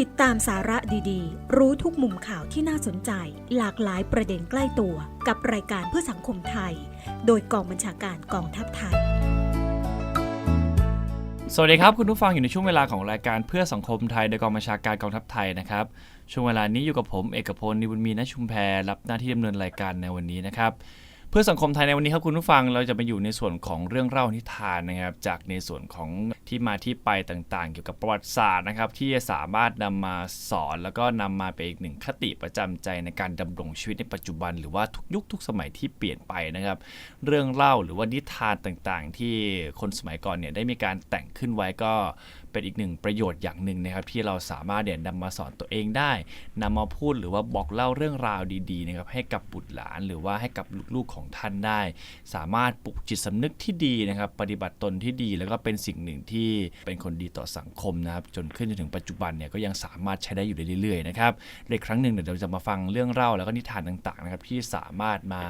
ติดตามสาระดีๆ รู้ทุกมุมข่าวที่น่าสนใจ หลากหลายประเด็นใกล้ตัวกับรายการเพื่อสังคมไทย โดยกองบัญชาการกองทัพไทย สวัสดีครับ คุณผู้ฟังอยู่ในช่วงเวลาของรายการเพื่อสังคมไทยโดยกองบัญชาการกองทัพไทยนะครับ ช่วงเวลานี้อยู่กับผมเอกพลนิบุญมีณชุมแพรรับหน้าที่ดำเนินรายการในวันนี้นะครับ เพื่อสังคมไทยในวันนี้ครับคุณผู้ฟังเราจะมาอยู่ในส่วนของเรื่องเล่านิทานนะครับ จากในส่วนของที่มาที่ไปต่างๆ เกี่ยวกับประวัติศาสตร์นะครับ ที่จะสามารถนำมาสอนแล้วก็นำมาเป็นอีกหนึ่งคติประจำใจในการดำรงชีวิตในปัจจุบัน หรือว่าทุกยุคทุกสมัยที่เปลี่ยนไปนะครับ เรื่องเล่าหรือว่านิทานต่างๆ ที่คนสมัยก่อนเนี่ยได้มีการแต่งขึ้นไว้ก็เป็นอีกหนึ่งประโยชน์อย่างหนึ่งนะครับที่เราสามารถเนี่ยนำมาสอนตัวเองได้นำมาพูดหรือว่าบอกเล่าเรื่องราวดีๆนะครับให้กับบุตรหลานหรือว่าให้กับลูกๆของท่านได้ สามารถปลุกจิตสำนึกที่ดีนะครับ ปฏิบัติตนที่ดีแล้วก็เป็นสิ่งหนึ่งที่เป็นคนดีต่อสังคมนะครับจนขึ้นจนถึงปัจจุบันเนี่ยก็ยังสามารถใช้ได้อยู่เรื่อยๆนะครับในครั้งหนึ่งเดี๋ยวเราจะมาฟังเรื่องเล่าแล้วก็นิทานต่างๆนะครับที่สามารถมา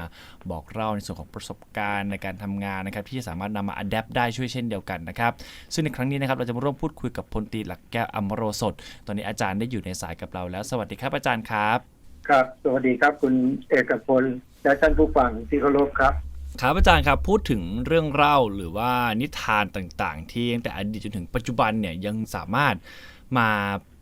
บอกเล่าในส่วนของประสบการณ์ในการทำงานนะครับที่สามารถนำมาอัดแอปได้ช่วยเช่นเดียวกันนะครับซึ่งในครั้งนี้นะครับเราจะมาร่วมพูดคุยกับพลตรีหลักแก้วอมโรสด ตอนนี้อาจารย์ได้อยู่ในสายกับเราแล้ว สวัสดีครับอาจารย์ครับ ครับ สวัสดีครับคุณเอกพลและท่านผู้ฟังที่เคารพครับครับอาจารย์ครับพูดถึงเรื่องเล่าหรือว่านิทานต่างๆ ที่ตั้งแต่อดีตจนถึงปัจจุบันเนี่ยยังสามารถมา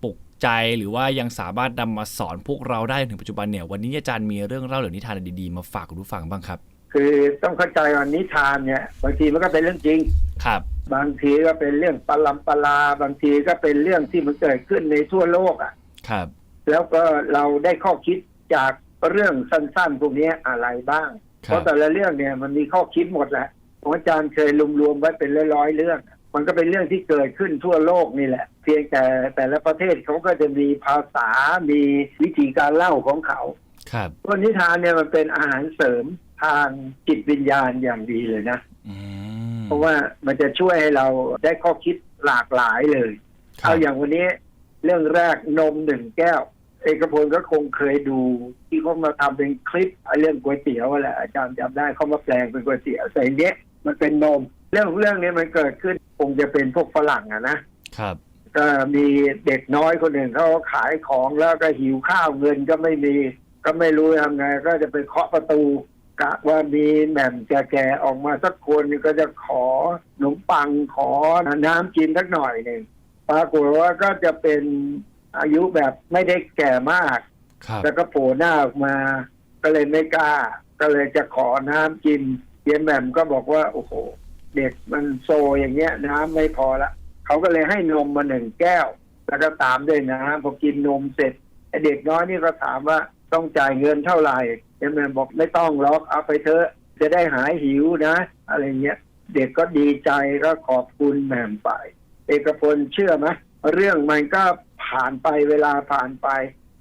ปลุกใจหรือว่ายังสามารถนำมาสอนพวกเราได้จนถึงปัจจุบันเนี่ยวันนี้อาจารย์มีเรื่องเล่าหรือนิทานอะไรดีๆมาฝากคุณผู้ฟังบ้างครับ คือต้องเข้าใจว่านิทานเนี่ยบางทีมันก็เป็นเรื่องจริงครับ บางทีก็เป็นเรื่องปลัมปลา บางทีก็เป็นเรื่องที่มันเกิดขึ้นในทั่วโลกอะ ครับ แล้วก็เราได้ข้อคิดจากเรื่องสั้นๆพวกนี้อะไรบ้างคเพรับราะแต่ละเรื่องเนี่ยมันมีข้อคิดหมดแหละผมอาจารย์เคยรวมๆไว้เป็นร้อยๆเรื่อง มันก็เป็นเรื่องที่เกิดขึ้นทั่วโลกนี่แหละ เพียงแต่แต่ละประเทศเขาก็จะมีภาษา มีวิธีการเล่าของเขา ครับเพราะนิทานเนี่ยมันเป็นอาหารเสริมทางจิตวิญญาณอย่างดีเลยนะอืม เพราะว่ามันจะช่วยให้เราได้ข้อคิดหลากหลายเลยครัเอาบอย่างวันนี้เรื่องแรกนมหนึ่งแก้ว เอกพลก็คงเคยดู ที่เขามาทำเป็นคลิปเรื่องก๋วยเตี๋ยวแหละอาจารย์จำได้เขามาแปลงเป็นก๋วยเตี๋ยวใส่เนี้ยมันเป็นนม เรื่องเรื่องนี้มันเกิดขึ้นคงจะเป็นพวกฝรั่งอะนะครับก็มีเด็กน้อยคนหนึ่งเขาขายของแล้วก็หิวข้าวเงินก็ไม่มี ก็ไม่รู้ทำไง ก็จะไปเคาะประตู กะว่ามีแหม่มแก่ๆออกมาสักคนก็จะขอขนมปังขอน้ำกินสักหน่อยหนึ่งปรากฏว่าก็จะเป็นอายุแบบไม่ได้แก่มากครับแล้วก็โผล่หน้าออกมา ก็เลยไม่กล้า ก็เลยจะขอน้ำกินเยนแหม่มก็บอกว่า โอ้โห เด็กมันโซอย่างเงี้ย น้ำไม่พอละเขาก็เลยให้นมมาหนึ่งแก้ว แล้วก็ตามด้วยน้ำพอกินนมเสร็จไอ้เด็กน้อยนี่ก็ถามว่าต้องจ่ายเงินเท่าไหร่ เยนแหม่มบอกไม่ต้องหรอกเอาไปเถอะจะได้หายหิวนะ อะไรเงี้ย เด็กก็ดีใจก็ขอบคุณแหม่มไป เอกพลเชื่อไหมเรื่องมันก็ผ่านไปเวลาผ่านไป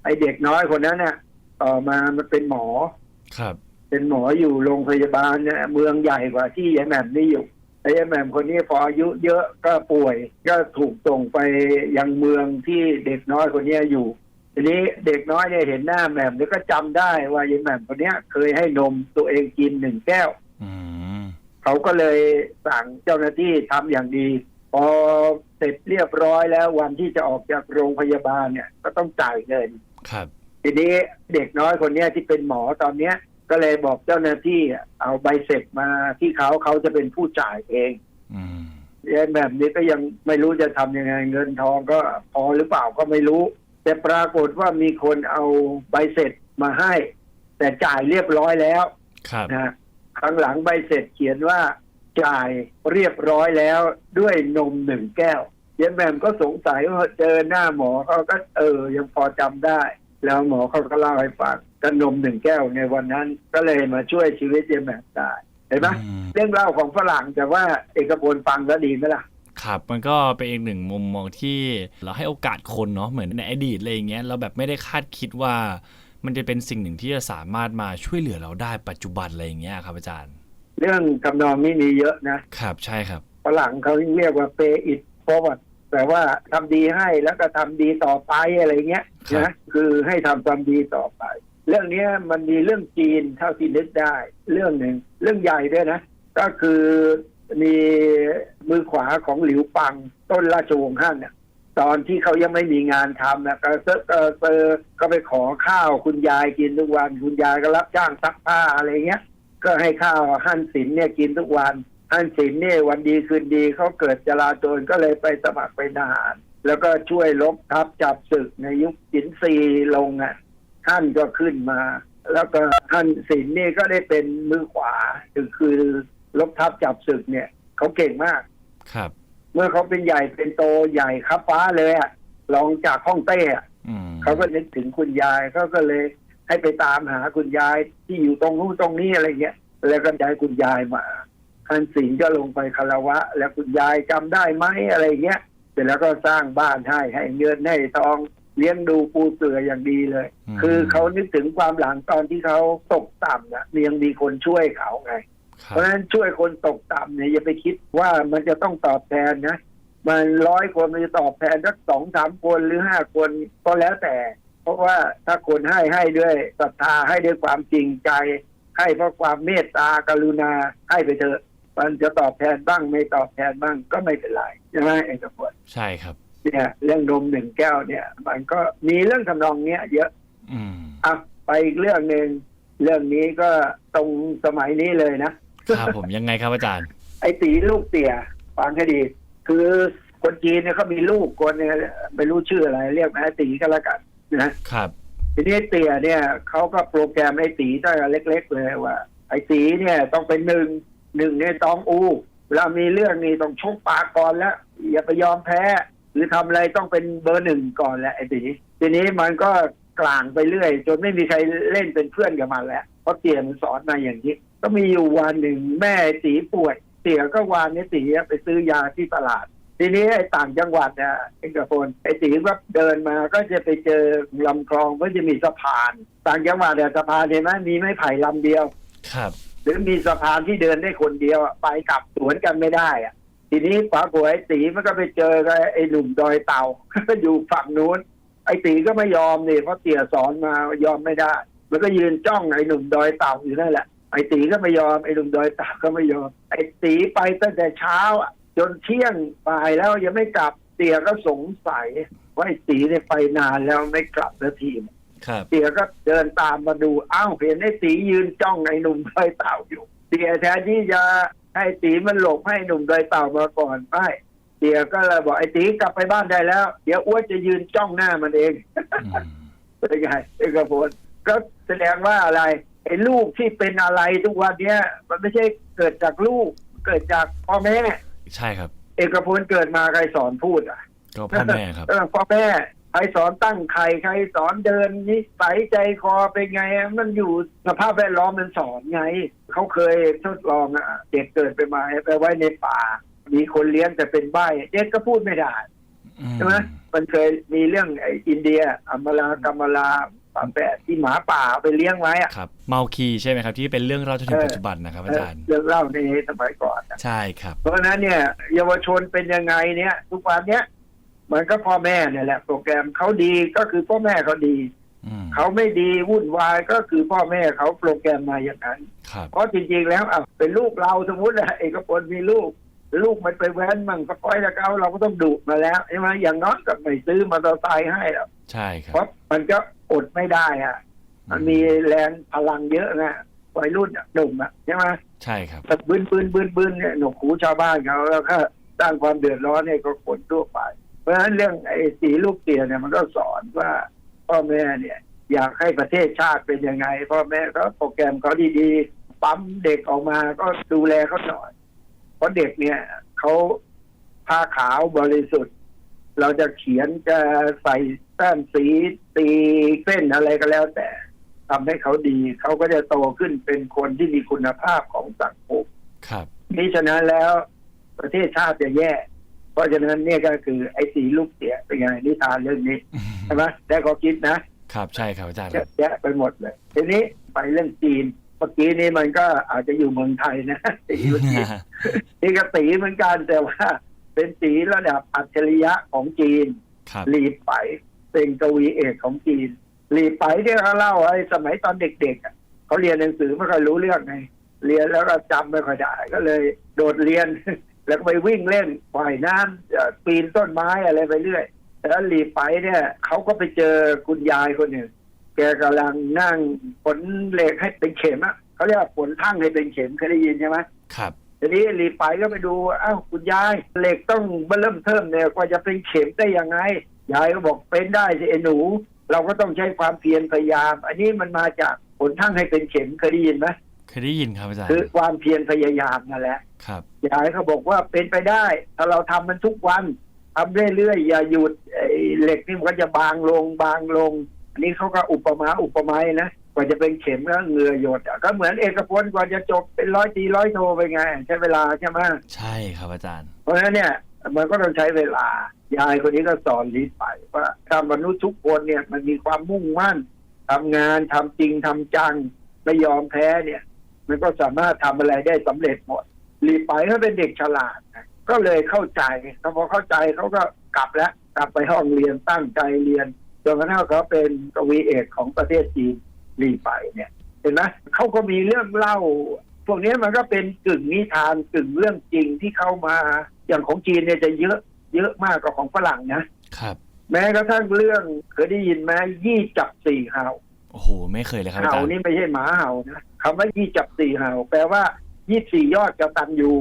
ไอเด็กน้อยคนนั้นเนี่ยต่อมามันเป็นหมอ ครับ เป็นหมออยู่โรงพยาบาลเนี่ยเมืองใหญ่กว่าที่ยายแหม่มนี่อยู่ไอ้ยายแหม่มคนนี้พออายุเยอะก็ป่วย ก็ถูกส่งไปยังเมืองที่เด็กน้อยคนนี้อยู่ ทีนี้เด็กน้อยเนี่ยเห็นหน้าแหม่มเนี่ยก็จำได้ว่ายายแหม่มคนเนี้ย เคยให้นมตัวเองกินหนึ่งแก้วอืมเขาก็เลยสั่งเจ้าหน้าที่ทำอย่างดี พอเสร็จเรียบร้อยแล้ววันที่จะออกจากโรงพยาบาลเนี่ย ก็ต้องจ่ายเงินครับ ทีนี้เด็กน้อยคนเนี้ยที่เป็นหมอตอนเนี้ย ก็เลยบอกเจ้าหน้าที่เอาใบเสร็จมาที่เขาเขาจะเป็นผู้จ่ายเองอืมยายแบบนี้ก็ยังไม่รู้จะทำยังไงเงินทองก็พอหรือเปล่าก็ไม่รู้ แต่ปรากฏว่ามีคนเอาใบเสร็จมาให้ แต่จ่ายเรียบร้อยแล้วครับนะข้างหลังใบเสร็จเขียนว่าจ่ายเรียบร้อยแล้วด้วยนมหนึ่งแก้วเยนแหมมก็สงสัยว่าเจอหน้าหมอเขาก็เออ ยังพอจำได้ แล้วหมอเขาก็เล่าให้ฟังก็นมหนึ่งแก้วในวันนั้น ก็เลยมาช่วยชีวิตเยนแหมมได้เห็นไหมอืมเรื่องเล่าของฝรั่งแต่ว่าเอกพลฟังแล้วดีไหมล่ะ ครับมันก็เป็นอีกหนึ่งมุมมองที่เราให้โอกาสคนเนาะเหมือนในอดีตอะไรอย่างเงี้ยเราแบบไม่ได้คาดคิดว่า มันจะเป็นสิ่งหนึ่งที่จะสามารถมาช่วยเหลือเราได้ปัจจุบันอะไรอย่างเงี้ยครับอาจารย์ เรื่องทำนองนี้มีเยอะนะครับใช่ครับฝรั่งเขาเรียกว่า pay it forward แปลว่าทำดีให้แล้วก็ทำดีต่อไปอะไรเงี้ยครับนะคือให้ทำความดีต่อไป เรื่องเนี้ยมันมีเรื่องจีนเท่าที่นึกได้ เรื่องหนึ่งเรื่องใหญ่ด้วยนะ ก็คือ มีมือขวาของหลิวปังต้นราชวงศ์ฮั่นเนี่ยตอนที่เขายังไม่มีงานทำนะก็เซอเออก็ไปขอข้าวคุณยายกินทุกวัน คุณยายก็รับจ้างซักผ้าอะไรเงี้ย ก็ให้ข้าวหั่นศิลป์เนี่ยกินทุกวันหั่นศิลป์เนี่ยวันดีคืนดีเขาเกิดจลาจลก็เลยไปสมัครเป็นทหาร แล้วก็ช่วยลบทัพจับศึกในยุคจินซีลงอะท่านก็ขึ้นมา แล้วก็ท่านศิลป์นี่ก็ได้เป็นมือขวาคือ ลบทัพจับศึกเนี่ยเขาเก่งมาก ครับ เมื่อเขาเป็นใหญ่เป็นโตใหญ่ครับฟ้าเลยอะรองจากห้องเต้อะอืมเขาก็นึกถึงคุณยายเขาก็เลย ให้ไปตามหาคุณยายที่อยู่ตรงนู้นตรงนี้อะไรเงี้ยแล้วก็ได้คุณยายมาท่านสิงห์ก็ลงไปคารวะ แล้วคุณยายจำได้ไหมอะไรเงี้ยเสร็จแล้วก็สร้างบ้านให้ให้เงินให้ทองเลี้ยงดูปูเสืออย่างดีเลย มคือเขานึกถึงความหลังตอนที่เขาตกต่ำนะยังมีคนช่วยเขาไงค เพรับราะฉะนั้นช่วยคนตกต่ำเนี่ยอย่าไปคิดว่ามันจะต้องตอบแทนนะมันร้อยคนมันจะตอบแทนสักสองสามคนหรือห้าคนก็แล้วแต่ เพราะว่าถ้าคนให้ให้ด้วยศรัทธาให้ด้วยความจริงใจ ให้เพราะความเมตตากรุณาให้ไปเถอะ มันจะตอบแทนบ้างไม่ตอบแทนบ้างก็ไม่เป็นไรใช่ไหมเอกพลใช่ครับเนี่ยเรื่องนมหนึ่งแก้วเนี่ย มันก็มีเรื่องทำนองเนี้ย เยอะ อืมอะไปอีกเรื่องหนึ่งเรื่องนี้ก็ตรงสมัยนี้เลยนะ ครับผมยังไงครับอาจารย์ ไอ้ตีลูกเตี่ยฟังให้ดี คือคนจีนเนี่ยเขามีลูกคนเนี่ยไม่รู้ชื่ออะไร เรียกแม่ตีก็แล้วกันนะครับทีนี้เตี่ยเนี่ยเขาก็โปรแกรมไอ้ตีตั้งแต่เล็ก ๆ เลยว่า ไอ้ตีเนี่ยต้องเป็นหนึ่งหนึ่งในตองอูเวลามีเรื่องนี้ต้องชกปากก่อนแล้ว อย่าไปยอมแพ้ หรือทำอะไรต้องเป็นเบอร์หนึ่งก่อนแหละไอ้ตีทีนี้มันก็กลางไปเรื่อย จนไม่มีใครเล่นเป็นเพื่อนกับมันแล้ว เพราะเตี่ยมันสอนมาอย่างนี้ ก็มีอยู่วันหนึ่งแม่ตีป่วยเตี๋ยก็วานไอ้ตีไปซื้อยาที่ตลาด ทีนี้ไอ้ต่างจังหวัดเนี่ยเอกพลไอ้ตีก็เดินมาก็จะไปเจอลำคลองก็จะมีสะพาน ต่างจังหวัดเนี่ยสะพานเห็นไหมมีไม้ไผ่ลำเดียว ครับ หรือมีสะพานที่เดินได้คนเดียวอะไปกลับสวนกันไม่ได้อะทีนี้ปรากฏไอ้ตีมันก็ไปเจอกับไอ้หนุ่มดอยเต่าก็อยู่ฝั่งนู้นไอ้ตีก็ไม่ยอมนี่เพราะเตี่ยสอนมายอมไม่ได้ มันก็ยืนจ้องไอ้หนุ่มดอยเต่าอยู่นั่นแหละไอ้ตีก็ไม่ยอมไอ้หนุ่มดอยเต่าก็ไม่ยอมไอ้ตีไปตั้งแต่เช้าอะจนเที่ยงบ่ายแล้วยังไม่กลับเตี่ยก็สงสัยว่าไอ้ตีเนี่ยไปนานแล้วไม่กลับสักทีครับเตี๋ยก็เดินตามมาดูอ้าวเห็นไอ้ตียืนจ้องไอ้หนุ่มดอยเต่าอยู่เตี๋ยแทนที่จะให้ตีมันหลบให้หนุ่มดอยเต่ามาก่อนไม่เตี๋ยก็เลยบอกไอ้ตีกลับไปบ้านได้แล้ว เดี๋ยวอ้วนจะยืนจ้องหน้ามันเองอืมเป็นไงเอกพลก็ แสดงว่าอะไรไอ้ลูกที่เป็นอะไรทุกวันเนี้ย มันไม่ใช่เกิดจากลูก เกิดจากพ่อแม่ใช่ครับ เอกพลเกิดมาใครสอนพูดอะก็พ่อแม่ครับเออพ่อแม่ใครสอนตั้งใครใครสอนเดินนิสัยใจคอเป็นไง มันอยู่สภาพแวดล้อมมันสอนไงเขาเคยทดลองอะเด็กเกิดไปมาไปไว้ในป่า มีคนเลี้ยงแต่เป็นใบ้เด็กก็พูดไม่ได้อืมใช่ไหมมันเคยมีเรื่องไอ้อินเดียอัมมาลากรรมลา ป่าแปะที่หมาป่าเอาไปเลี้ยงไว้อะครับเมาคีใช่ไหมครับ ที่เป็นเรื่องเล่าจนถึงปัจจุบันนะครับอาจารย์เรื่องเล่าในสมัยก่อนอะใช่ครับ เพราะฉะนั้นเนี่ยเยาวชนเป็นยังไงเนี่ย ทุกวันเนี้ยมันก็พ่อแม่เนี่ยแหละ โปรแกรมเขาดีก็คือพ่อแม่เขาดีอืมเขาไม่ดีวุ่นวายก็คือพ่อแม่เขาโปรแกรมมาอย่างนั้นครับเพราะจริงๆแล้วอะเป็นลูกเราสมมตินะเอกพลมีลูก ลูกมันไปแว้นมั่งก็ปล่อยแล้วเขาเราก็ต้องดุมาแล้วใช่ไหมอย่างน้อยก็ไม่ซื้อมอเตอร์ไซค์ให้หรอกใช่ครัเพบราะมันก็ อดไม่ได้อะมันมีแรงพลังเยอะนะวัยรุ่นอะหนุ่มอะใช่ไหมใช่ครับแต่บืนบืนบืนบืนเนี่ยหนวกหูชาวบ้านเขาแล้วก็สร้างความเดือดร้อนให้กับคนทั่วไป เพราะฉะนั้นเรื่องไอ้สีลูกเตี๋ยเนี่ยมันก็สอนว่าพ่อแม่เนี่ย อยากให้ประเทศชาติเป็นยังไงพ่อแม่ก็โปรแกรมเขาดีๆปั๊มเด็กออกมาก็ดูแลเขาหน่อยเพราะเด็กเนี่ยเขาผ้าขาวบริสุทธิ์ เราจะเขียนจะใส่แต้มสีตีเส้นอะไรก็แล้ว แต่ทำให้เขาดีเขาก็จะโตขึ้นเป็นคนที่มีคุณภาพของสังคมครับนี่ฉะนั้นแล้วประเทศชาติจะแย่ เพราะฉะนั้นเนี่ยก็คือไอ้สีลูกเสียเป็นไงนิทานเรื่องนี้ใช่ไหมแต่ก็คิดนะครับใช่ครับอาจารย์เยอะแยะไปหมดเลยทีนี้ไปเรื่องจีนเมื่อกี้นี้มันก็อาจจะอยู่เมืองไทยนะสีเมื่อกี้นี่ก็สีเหมือนกันแต่ว่า เป็นสีระดับอัจฉริยะของจีนครับหลีไปเป็นกวีเอกของจีนหลีไปเนี่ยเขาเล่าไอ้สมัยตอนเด็กๆอะเขาเรียนหนังสือไม่ค่อยรู้เรื่องไงเรียนแล้วก็จำไม่ค่อยได้ก็เลยโดดเรียน แล้วก็ไปวิ่งเล่นว่ายน้ำเอ่อปีนต้นไม้อะไรไปเรื่อย แล้วหลีไปเนี่ยเขาก็ไปเจอคุณยายคนหนึ่งแกกำลังนั่งผลเหล็กให้เป็นเข็มอะเขาเรียกว่าผลทั้งให้เป็นเข็มเคยได้ยินใช่ไหมครับ ทีนี้หลีไปก็ไปดูอ้าวคุณยายเหล็กต้องเริ่มเทิมเนี่ยกว่าจะเป็นเข็มได้ยังไงยายก็บอกเป็นได้สิไอ้หนู เราก็ต้องใช้ความเพียรพยายาม อันนี้มันมาจากผลทั้งให้เป็นเข็มเคยได้ยินไหมเคยได้ยินครับอาจารย์คือความเพียรพยายามนั่นแหละครับยายเขาบอกว่าเป็นไปได้ ถ้าเราทำมันทุกวันทำเรื่อยๆอย่าหยุดไอ้เหล็กนี่มันก็จะบางลงบางลง อันนี้เขาก็อุปมาอุปไมยนะก ว่าจะเป็นเข็มแล้วเหงื่อหยดอะก็เหมือนเอกพลกว่าจะจบเป็นร้อยตีร้อยโทไปไง ใช้เวลาใช่ไหมใช่ครับอาจารย์ เพราะฉะนั้นเนี่ยมันก็ต้องใช้เวลายายคนนี้ก็สอนลีดไปว่าถ้ามนุษย์ทุกคนเนี่ยมันมีความมุ่งมั่นทำงานทำจริงทำจังไม่ยอมแพ้เนี่ย มันก็สามารถทำอะไรได้สำเร็จหมดลีไปเขาเป็นเด็กฉลาดนะก็เลยเข้าใจเขาพอเข้าใจเขาก็กลับแล้วกลับไปห้องเรียนตั้งใจเรียนจนกระทั่งเขาเป็นกวีเอกของประเทศจีน ลีไปเนี่ย เห็นไหมเขาก็มีเรื่องเล่า พวกนี้มันก็เป็นกึ่งนิทานกึ่งเรื่องจริงที่เข้ามา อย่างของจีนเนี่ยจะเยอะเยอะมากกว่าของฝรั่งนะครับ แม้กระทั่งเรื่องเคยได้ยินไหมยี่จับสี่เห่าโอ้โหไม่เคยเลยครับอาเห่าจารย์นี่ไม่ใช่หมาเห่านะคำว่ายี่จับสี่เห่า แปลว่ายี่สี่ยอดกตันยู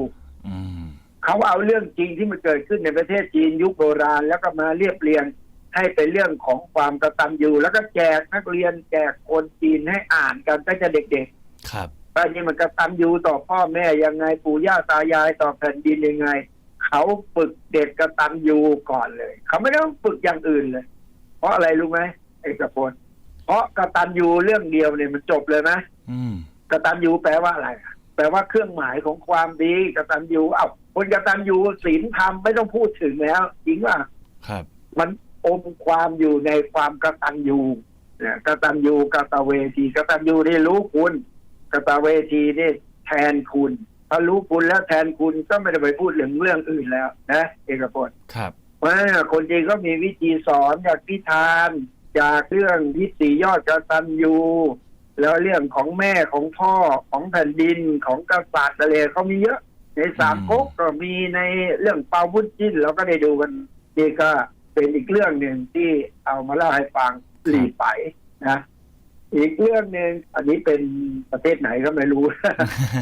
อืมเขาเอาเรื่องจริงที่มันเกิดขึ้นในประเทศจีนยุคโบราณ แล้วก็มาเรียบเรียง ให้เป็นเรื่องของความกตัญญูแล้วก็แจกนักเรียนแจกคนจีนให้อ่านกันตั้งแต่เด็กๆ ครับว่านี่มันกตัญญูต่อพ่อแม่ยังไงปู่ย่าตายายต่อแผ่นดินยังไง เขาฝึกเด็กกตัญญูก่อนเลย เขาไม่ต้องฝึกอย่างอื่นเลย เพราะอะไรรู้ไหมเอกพลเพราะกตัญญูเรื่องเดียวเนี่ยมันจบเลยไหมอืมกตัญญูแปลว่าอะไรอะแปลว่าเครื่องหมายของความดีกตัญญูเอ้าคนกตัญญูศีลธรรมไม่ต้องพูดถึงแล้วจริงว่าครับ มัน อมความอยู่ในความกตัญญูเนี่ยกตัญญูกตเวทีกตัญญูนี่รู้คุณกตเวทีนี่แทนคุณถ้ารู้คุณแล้วแทนคุณก็ไม่ได้ไปพูดถึงเรื่องอื่นแล้ว นะเอกพลครับเพราะฉะนั้นคนจีนก็มีวิธีสอนจากพิธานจากเรื่องวิสียอดกตัญญูแล้วเรื่องของแม่ของพ่อของแผ่นดินของกษัตริย์อะไรเขามีเยอะ ในสามก๊กก็มีในเรื่องเปาบุญจิ้นเราก็ได้ดูกันนี่ก็ เป็นอีกเรื่องหนึ่งที่เอามาเล่าให้ฟังหลีไปนะ อีกเรื่องหนึ่งอันนี้เป็นประเทศไหนก็ไม่รู้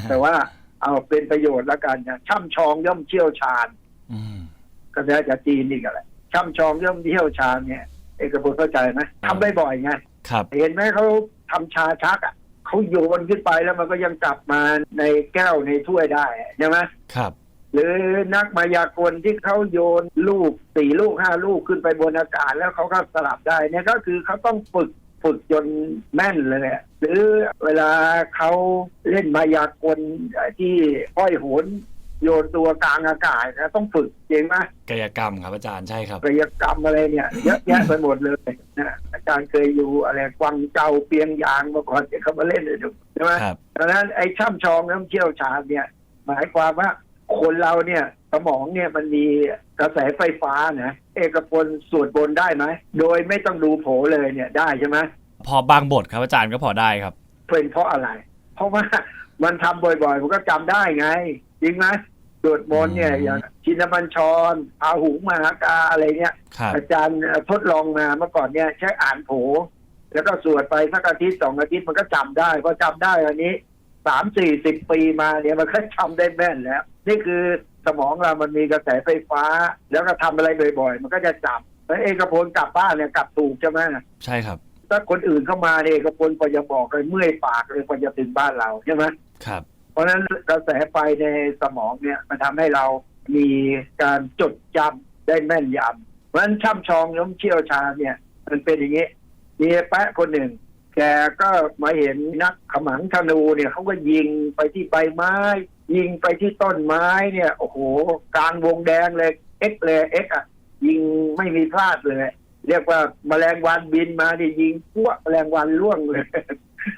แต่ว่าเอาเป็นประโยชน์แล้วกันนะช่ำชองย่อมเชี่ยวชาญอืมก็จะจะจีนนี่กันแหละช่ำชองย่อมเชี่ยวชาญเนี่ยเอกพลเข้าใจไหมทำบ่อยๆไงครับเห็นไหมเขาทำชาชักอะเขาโยนขึ้นไปแล้วมันก็ยังกลับมาในแก้วในถ้วยได้ใช่ไหมครับ หรือนักมายากลที่เขาโยนลูกสี่ลูกห้าลูกขึ้นไปบนอากาศแล้วเขาก็สลับได้เนี่ยก็คือเขาต้องฝึกฝึกจนแม่นเลยอะหรือเวลาเขาเล่นมายากลที่ห้อยโหนโยนตัวกลางอากาศนะต้องฝึกจริงไหมกายกรรมครับอาจารย์ใช่ครับกายกรรมอะไรเนี่ยเยอะแยะไปหมดเลยนะอาจารย์เคยอยู่อะไรกวางเจ้าเปียงยางมาก่อนที่เขามาเล่นเลยดูใช่ไหมครับดังนั้นไอ้ช่ำชองน้ำเชี่ยวชาญเนี่ย หมายความว่า คนเราเนี่ยสมองเนี่ยมันมีกระแสไฟฟ้านะเอกพลสวดบนต์ได้ไหมโดยไม่ต้องดูโผเลยเนี่ยได้ใช่ไหมพอบางบทครับอาจารย์ก็พอได้ครับ เป็นเพราะอะไร เพราะว่ามันทำบ่อยๆมันก็จำได้ไงจริงไหมสวดมนต์เนี่ยอืมอย่างชินบัญชรอาหุงมหากาอะไรเนี่ยครับอาจารย์ทดลองมาเมื่อก่อนเนี่ยใช้อ่านโผ แล้วก็สวดไปสักอาทิตย์สองอาทิตย์มันก็จำได้พอจำได้อันนี้สามสี่สิบปีมาเนี่ยมันก็จำได้แม่นแล้ว นี่คือสมองเรามันมีกระแสไฟฟ้า แล้วก็ทำอะไรบ่อยๆ มันก็จะจำแล้วเอกพลกลับบ้านเนี่ยกลับถูกใช่ไหมใช่ครับ ถ้าคนอื่นเข้ามาเนี่ยเอกพลก็จะบอกเลยเมื่อยปากเลยกว่าจะถึงบ้านเราใช่ไหมครับ เพราะฉะนั้นกระแสไฟในสมองเนี่ยมันทำให้เรามีการจดจำได้แม่นยำเพราะฉะนั้นช่ำชองย่อมเชี่ยวชาญเนี่ย มันเป็นอย่างนี้มีแปะคนหนึ่งแกก็มาเห็นนักขมังธนูเนี่ยเขาก็ยิงไปที่ใบไม้ ยิงไปที่ต้นไม้เนี่ย โอ้โหกลางวงแดงเลยเอ็กเลยเอ็กอะยิงไม่มีพลาดเลย เรียกว่าแมลงวันบินมาเนี่ยยิงพวกแมลงวันล่วงเลย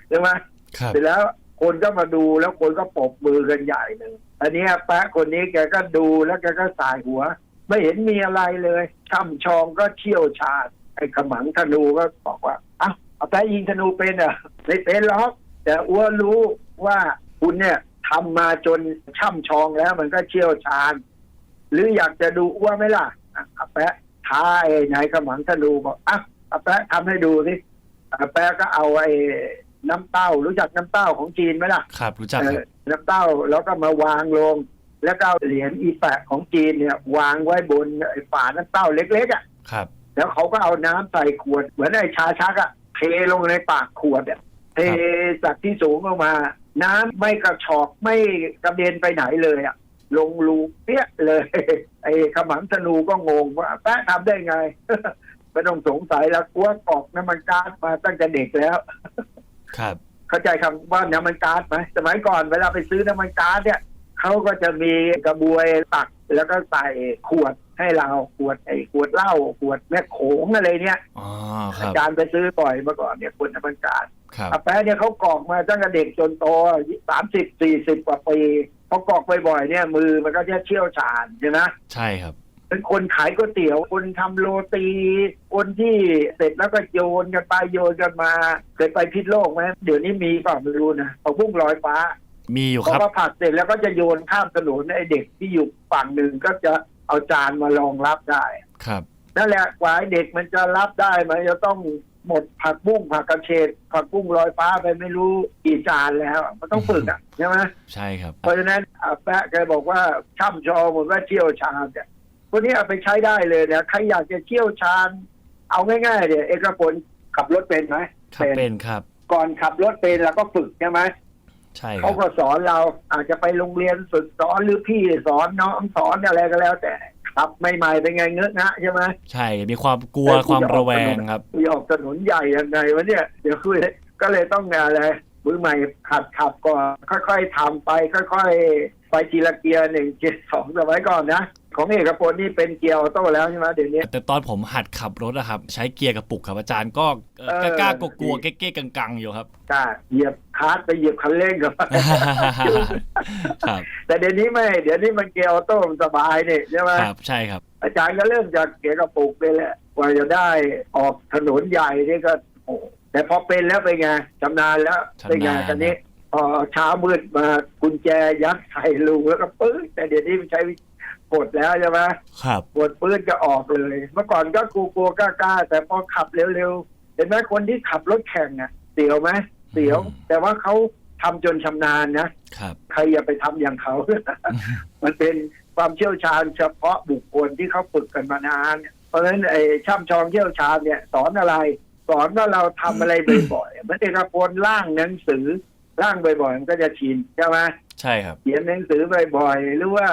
ใช่ไหมครับเสร็จแล้วคนก็มาดูแล้วคนก็ปรบมือกันใหญ่เลยอันเนี้ยแปะคนนี้แกก็ดูแล้วแกก็สายหัว ไม่เห็นมีอะไรเลยช่ำชองก็เชี่ยวชาญไอ้ขมังธนูก็บอกว่าอ้าวเอาแต่ยิงธนูเป็นเหรอไม่เป็นหรอกแต่อ้วนรู้ว่าคุณเนี่ย ทำมาจนช่ำชองแล้ว มันก็เชี่ยวชาญ หรืออยากจะดูอ้วนไหมล่ะอะเอาแปะทท้าไอ้นายขมังธนูบอกอะอาแปะทำให้ดูสิอาแปะก็เอาไอ้น้ำเต้ารู้จักน้ำเต้าของจีนไหมล่ะครับ รู้จักเอคอรับน้ำเต้าแล้วก็มาวางลง แล้วก็เอาเหรียญอีแปะของจีนเนี่ย วางไว้บนไอ้ฝาน้ำเต้าเล็กๆอะครับ แล้วเขาก็เอาน้ำใส่ขวดเหมือนไอ้ชาชักอะเทลงในปากขวดอะเทจากที่สูงลงมา น้ำไม่กระชอกไม่กระเด็นไปไหนเลยอะลงรูเปี้ยเลย ไอ้ขมังธนูก็งงว่าแป๊ะทำได้ไงไม่ต้องสงสัยแล้วกลัวกรอกน้ำมันก๊าซมาตั้งแต่เด็กแล้ว ครับ เข้าใจคำว่าน้ำมันก๊าซไหมสมัยก่อนเวลาไปซื้อน้ำมันก๊าซเนี่ยเขาก็จะมีกระบวยตักแล้วก็ใส่ขวด ให้เราขวดไอ้ขวดเหล้าขวดแม่โขงอะไรเนี่ยอ๋อคอารับจารย์ไปซื้อบ่อยเมื่อก่อนเนี่ยขวดน้ำมันก๊าซครับอาแปะเนี่ยเขากรอกมาตั้งแต่เด็กจนโตสามสิบสี่สิบกว่าปีเขากรอกบ่อยๆเนี่ย มือมันก็จะเชี่ยวชาญใช่ไหมใช่ครับเป็นคนขายก๋วยเตี๋ยว คนทำโรตี คนที่เสร็จแล้วก็โยนกันไปโยนกันมา เคยไปพิษโลกไหมเดี๋ยวนี้มีเปล่าไม่รู้นะเอาพุ่งลอยฟ้า มีอยู่พอครับมาผัดเสร็จแล้วก็จะโยนข้ามถนนไอ้เด็กที่อยู่ฝั่งหนึ่งก็จะ เอาจานมารองรับได้ครับนั่นแหละกว่าไอ้เด็กมันจะรับได้มันจะต้องหมดผักบุ้งผักกระเฉดผักบุ้งลอยฟ้าไปไม่รู้กี่จานแล้ว มันต้องฝึกอะใช่ไหมใช่ครับ เพราะฉะนั้นอาแปะแกบอกว่าช่ำชองหมดว่าเชี่ยวชาญเนี่ยพวกนี้เอาไปใช้ได้เลยเนี่ยใครอยากจะเชี่ยวชาญ เอาง่ายๆเนี่ยเอกพลขับรถเป็นไหมครับเป็นครับ ก่อนขับรถเป็นเราก็ฝึกใช่ไหม ใช่คเขารับก็สอนเราอาจจะไปโรงเรียนฝึกสอนหรือพี่สอนน้องสอนอะไรก็แล้ว แต่ขับใหม่ๆเป็นไงเงอะงะใช่ไหมใช่ มีความกลัวเออความระแวงครับคุยออกถนนใหญ่ยังไงวะเนี่ยเดี๋ยวคุยก็เลยต้องอะไรมือใหม่ขัดขับก่อนค่อยๆทำไป ค่อยๆ ไปทีละเกียร์หนึ่งเกียร์สองสมัยก่อนนะของเอกพลนี่เป็นเกียร์ออโต้แล้วใช่ไหมเดี๋ยวนี้ แต่ตอนผมหัดขับรถอะครับ ใช้เกียร์กระปุกครับอาจารย์ก็เอ่อเออกล้ากลัวกลัวๆเก๊ๆกังๆอยู่ครับกล้าเหยียบ คลัสไปเหยียบคันเร่งกับครับแต่เดี๋ยวนี้ไม่ เดี๋ยวนี้มันเกียร์ออโต้มันสบายเนี่ยใช่ไหมครับ ใช่ครับ อาจารย์ก็เริ่มจากเกียร์กระปุกนี่แหละกว่าจะได้ออกถนนใหญ่นี่ก็โอ้แต่พอเป็นแล้วเป็นไงชำนาญแล้วเป็นไงชำนาญตอนนี้พอเช้ามืดมากุญแจยัดใส่ลูกแล้วก็ปื้ดแต่เดี๋ยวนี้มันใช้กดแล้วใช่ไหมครับกดปื้ดก็ออกเลย เมื่อก่อนก็กลัวๆกล้าๆแต่พอขับเร็วๆเห็นไหมคนที่ขับรถแข่งอะเสียวไหม เสียวอืมแต่ว่าเขาทำจนชำนาญนะครับใครอย่าไปทำอย่างเขา มันเป็นความเชี่ยวชาญเฉพาะบุคคลที่เขาฝึกกันมานาน เพราะฉะนั้นไอ้ช่ำชองเชี่ยวชาญเนี่ยสอนอะไร สอนว่าเราทำอะไรบ่อยๆเหมันเอกพลร่างหนังสือร่างบ่อยๆมันก็จะชินใช่ไหมใช่ครับเขียนหนังสือบ่อยๆหรือว่า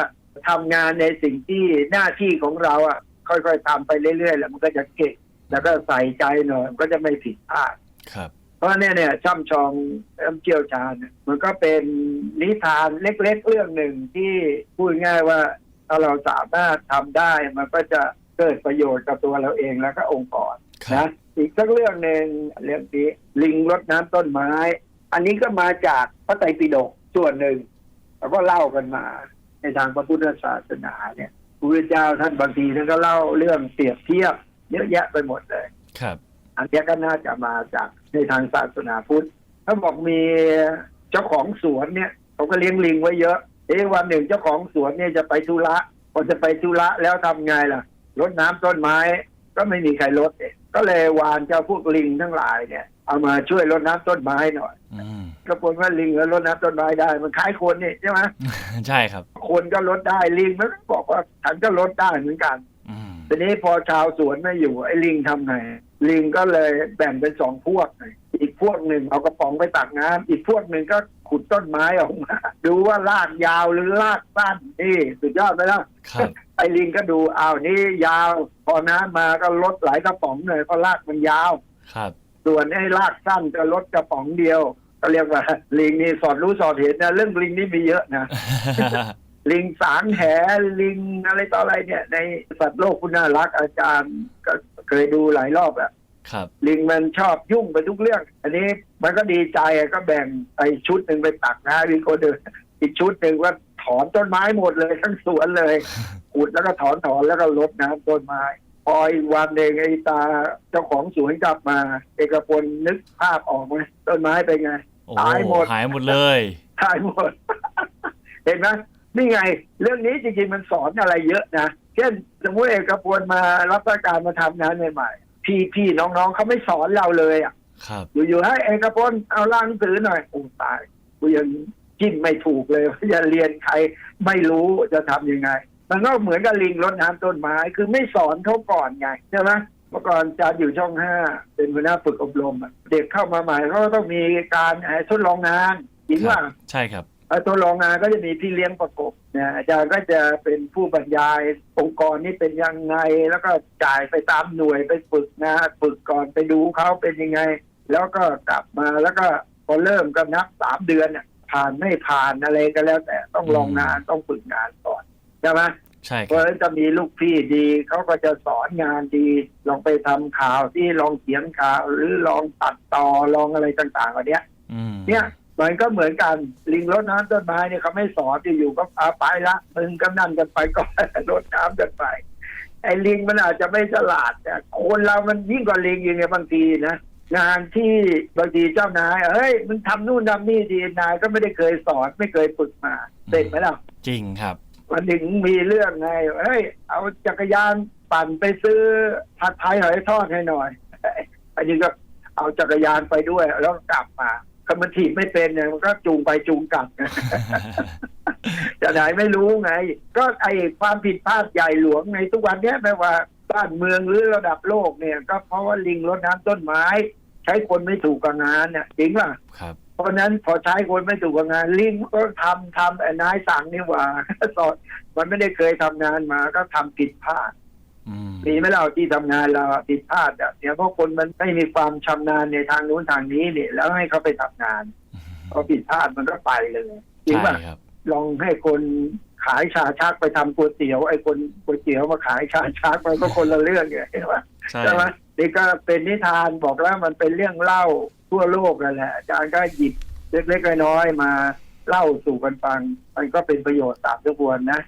ทำงานในสิ่งที่หน้าที่ของเราอะค่อยๆทำไปเรื่อยๆแล้วมันก็จะเก่งแล้วก็ใส่ใจหน่อยมันก็จะไม่ผิดพลาดครับเพ ราะเนี่ยเนี่ยช่ำชองเอิ่มเชี่ยวชาญเนี่ยมันก็เป็นนิทานเล็กๆเรื่องหนึ่งที่พูดง่ายว่าถ้าเราสามารถทำได้มันก็จะเกิดประโยชน์กับตัวเราเองแล้วก็องค์กรครับนะอีกสักเรื่องหนึ่งเรื่องนี้ลิงรดน้ำต้นไม้ อันนี้ก็มาจากพระไตรปิฎกส่วนหนึ่งแล้วก็เล่ากันมา ในทางพระพุทธศาสนาเนี่ยพระพุทธเจ้าท่านบางทีท่านก็เล่าเรื่องเปรียบเทียบเยอะแยะไปหมดเลยครับ อันเนี้ยก็น่าจะมาจากในทางศาสนาพุทธเขาบอกมีเจ้าของสวนเนี่ยเขาก็เลี้ยงลิงไว้เยอะ เอ๊ะวันหนึ่งเจ้าของสวนเนี่ยจะไปธุระพอจะไปธุระแล้วทำไงล่ะรดน้ำต้นไม้ก็ไม่มีใครรดเองก็เลยวานเจ้าพวกลิงทั้งหลายเนี่ยเอามาช่วยรดน้ำต้นไม้หน่อยอืมก็ปนว่าลิงแล้วรดน้ำต้นไม้ได้ มันคล้ายคนนี่ใช่ไหมใช่ครับ คนก็รดได้ลิงมันก็บอกว่าฉันก็รดได้เหมือนกันอืมทีนี้พอชาวสวนไม่อยู่ไอ้ลิงทำไง ลิงก็เลยแบ่งเป็นสองพวก อีกพวกหนึ่งเอากระป๋องไปตักน้ำอีกพวกหนึ่งก็ขุดต้นไม้ออกมา ดูว่าลากยาวหรือลากสั้นนี่สุดยอดไปแล้วครับไอ้ลิงก็ดูอ้าวนี่ยาว พอน้ำมาก็ลดหลายกระป๋องเลยเพราะลากมันยาว ครับ ส่วนไอ้ลากสั้นก็ลดกระป๋องเดียวก็เรียกว่า ลิงนี่สอดรู้สอดเห็นนะเรื่องลิงนี่มีเยอะนะลิงสางแหลิงอะไรต่ออะไรเนี่ย ในสัตว์โลกคุณน่ารักอาจารย์ก็ เคยดูหลายรอบอะครับ ลิงมันชอบยุ่งไปทุกเรื่อง อันนี้มันก็ดีใจอะก็แบ่งไปชุดหนึ่งไปตักนะอีกคนหนึ่งอีกชุดหนึ่งว่าถอนต้นไม้หมดเลยทั้งสวนเลยขุดแล้วก็ถอนถอนแล้วก็รดน้ำต้นไม้พออีกวันเองไอ้ตาเจ้าของสวนกลับมา เอกพลนึกภาพออกไหมต้นไม้เป็นไงโอ้ตายหมดหายหมดเลยตายหมด เห็นไหมนี่ไง เรื่องนี้จริงๆมันสอนอะไรเยอะนะ เช่นสมมติเอกพลมารับราชการมาทำงานใหม่ๆพี่พี่น้องๆเขาไม่สอนเราเลยอะครับอยู่ๆให้เอกพลเอาล่างหนังสือหน่อยโอ้ตายกูยังจิ้มไม่ถูกเลยว่าจะเรียนใครไม่รู้จะทำยังไง มันก็เหมือนกับลิงรดน้ำต้นไม้คือไม่สอนเขาก่อนไงใช่ไหมเมื่อก่อนอาจารย์อยู่ช่องห้าเป็นหัวหน้าฝึกอบรมอะเด็กเข้ามาใหม่เขาก็ต้องมีการเอ่อทดลองงานจริงว่าใช่ครับเอ่อตัวรองงานก็จะมีพี่เลี้ยงประกบ นะอาจารย์ก็จะเป็นผู้บรรยายองค์กรนี้เป็นยังไง แล้วก็จ่ายไปตามหน่วยไปฝึกงานฝึกก่อนไปดูเขาเป็นยังไง แล้วก็กลับมาแล้วก็พอเริ่มก็นับสามเดือนเนี่ยผ่านไม่ผ่านอะไรก็แล้ว แต่ต้องลองงานต้องฝึกงานก่อนใช่ไหมใช่คเพราะรับฉะนั้นจะมีลูกพี่ดีเขาก็จะสอนงานดี ลองไปทำข่าวที่ลองเขียนข่าวหรือลองตัดต่อลองอะไรต่างๆเหล่านี้อืมเนี่ย มันก็เหมือนกันลิงรดน้ำต้นไม้เนี่ยเขาไม่สอนอยู่ๆก็เอาไปละมึงก็นั่นกันไปก็รดน้ำกันไป ไอ้ลิงมันอาจจะไม่ฉลาดแต่คนเรามันยิ่งกว่าลิงอยู่ไงบางทีนะงานที่บางทีเจ้านายเฮ้ยมึงทำนู่นทำนี่ดีนายก็ไม่ได้เคยสอนไม่เคยฝึกมาเสร็จไหมล่ะจริงครับวันหนึ่งมีเรื่องไงเฮ้ยเอาจักรยานปั่นไปซื้อผัดไทยหอยทอดให้หน่อยอันนี้ก็เอาจักรยานไปด้วยแล้วก็กลับมา ก็มันถีบไม่เป็นเนี่ยมันก็จูงไปจูงกลับจะไหนไม่รู้ไง ก็ไอความผิดพลาดใหญ่หลวงในทุกวันเนี้ยไม่ว่าบ้านเมืองหรือระดับโลกเนี่ย ก็เพราะว่าลิงรดน้ำต้นไม้ ใช้คนไม่ถูกกับงานเนี่ยจริงป่ะครับเพราะฉะนั้นพอใช้คนไม่ถูกกับงาน ลิงก็ทำทำไอ้นายสั่งนี่หว่าสอนมันไม่ได้เคยทำงานมาก็ทำผิดพลาดอื มมีไหมเราที่ทำงานเราผิดพลาดอะเนี่ยเพราะคนมันไม่มีความชำนาญในทางนู้นทางนี้เนี่ยแล้วให้เขาไปทำงานพอผิดพลาดมันก็ไปเลยจริงใช่ป่ะครับลองให้คนขายชาชักไปทำก๋วยเตี๋ยวไอ้คนก๋วยเตี๋ยวมาขายชาชักมันก็คนละเรื่องไงเห็นป่ะใช่ใช่ไหมนี่ก็เป็นนิทานบอกแล้วมันเป็นเรื่องเล่าทั่วโลกนั่นแหละอาจารย์ก็หยิบเล็กๆน้อยๆมาเล่าสู่กันฟัง มันก็เป็นประโยชน์ตามทุกวนนะ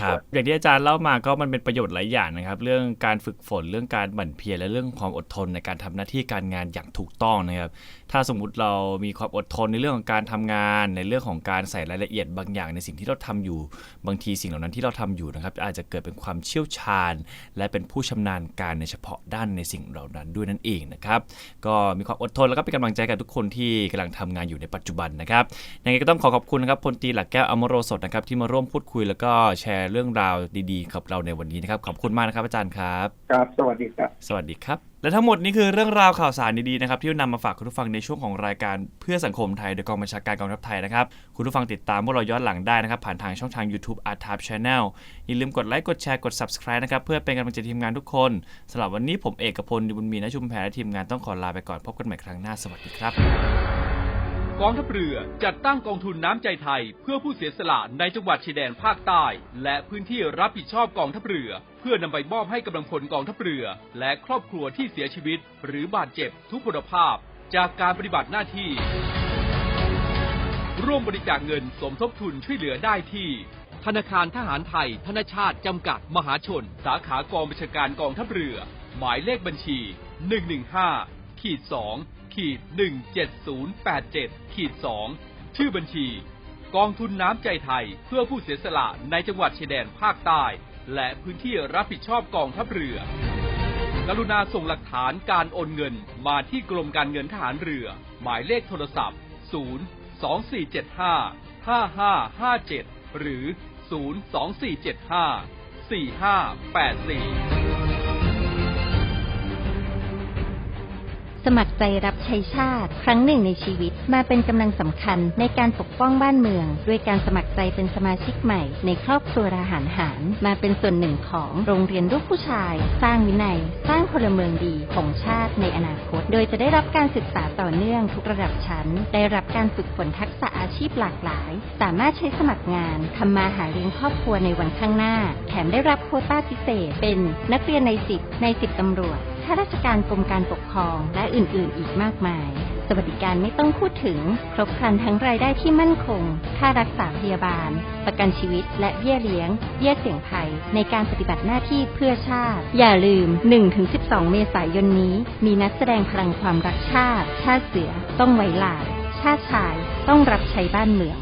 ครับอย่างที่อาจารย์เล่ามาก็มันเป็นประโยชน์หลายอย่างนะครับ เรื่องการฝึกฝนเรื่องการหมั่นเพียรและเรื่องความอดทนในการทำหน้าที่การงานอย่างถูกต้องนะครับถ้าสมมุติเรามีความอดทนในเรื่องของการทำงาน ในเรื่องของการใส่รายละเอียดบางอย่างในสิ่งที่เราทำอยู่ บางทีสิ่งเหล่านั้นที่เราทำอยู่นะครับ อาจจะเกิดเป็นความเชี่ยวชาญ และเป็นผู้ชำนาญการในเฉพาะด้านในสิ่งเหล่านั้นด้วยนั่นเองนะครับ ก็มีความอดทนแล้วก็เป็นกำลังใจกับทุกคนที่กำลังทำงานอยู่ในปัจจุบันนะครับยังไงก็ต้องขอขอบคุณนะครับพลตรีหลักแก้วอมโรสดนะครับที่มาร่วมพูดคุยแล้วก็แชร์เรื่องราวดีๆกับเราในวันนี้นะครับขอบคุณมากนะครับอาจารย์ครับ ครับ สวัสดีครับ สวัสดีครับ และทั้งหมดนี้คือเรื่องราวข่าวสารดีๆนะครับที่นำมาฝากคุณผู้ฟังในช่วงของรายการเพื่อสังคมไทยโดยกองบัญชาการกองทัพไทยนะครับคุณผู้ฟังติดตามพวกเราย้อนหลังได้นะครับผ่านทางช่องทาง YouTube Art Type Channel อย่าลืมกดไลค์กดแชร์กด Subscribe นะครับเพื่อเป็นกำลังใจทีมงานทุกคนสำหรับวันนี้ผมเอกพลบุญมีนชุมแพรและทีมงานต้องขอลาไปก่อนพบกันใหม่ครั้งหน้าสวัสดีครับกองทัพเรือจัดตั้งกองทุนน้ำใจไทย เพื่อผู้เสียสละในจังหวัดชายแดนภาคใต้ และพื้นที่รับผิดชอบกองทัพเรือ พื่อนำไปมอบให้กำลังพลกองทัพเรือ และครอบครัวที่เสียชีวิต หรือบาดเจ็บทุกพลภาพ จากการปฏิบัติหน้าที่ ร่วมบริจาคเงินสมทบทุนช่วยเหลือได้ที่ ธนาคารทหารไทย ธนชาติจำกัดมหาชน สาขากองบัญชาการกองทัพเรือ หมายเลขบัญชี 115ขีด2ขีด17087ขีด2ชื่อบัญชี กองทุนน้ำใจไทยเพื่อผู้เสียสละในจังหวัดชายแดนภาคใต้ และพื้นที่รับผิดชอบกองทัพเรือ กรุณาส่งหลักฐานการโอนเงินมาที่กรมการเงินทหารเรือ หมายเลขโทรศัพท์ 0 2475 5557 หรือ 0 2475 4584 สมัครใจรับใช้ชาติ ครั้งหนึ่งในชีวิตมาเป็นกำลังสำคัญในการปกป้องบ้านเมือง ด้วยการสมัครใจเป็นสมาชิกใหม่ ในครอบครัวทหารหารมาเป็นส่วนหนึ่งของโรงเรียนลูกผู้ชาย สร้างวินัย สร้างพลเมืองดีของชาติในอนาคต โดยจะได้รับการศึกษาต่อเนื่องทุกระดับชั้น ได้รับการฝึกฝนทักษะอาชีพหลากหลาย สามารถใช้สมัครงานทำมาหาเลี้ยงครอบครัวในวันข้างหน้า แถมได้รับโควต้าพิเศษ เป็นนักเรียนในสิบในสิบตำรวจ ข้าราชการกรมการปกครอง และอื่นๆ อีกมากมาย สวัสดิการไม่ต้องพูดถึง ครบครันทั้งรายได้ที่มั่นคง ค่ารักษาพยาบาล ประกันชีวิต และเบี้ยเลี้ยง เบี้ยเสี่ยงภัย ในการปฏิบัติหน้าที่เพื่อชาติ อย่าลืม 1-12 เมษายนนี้ มีนัดแสดงพลังความรักชาติ ชาติเสือ ต้องไว้ลาชาติชาย ต้องรับใช้บ้านเมือง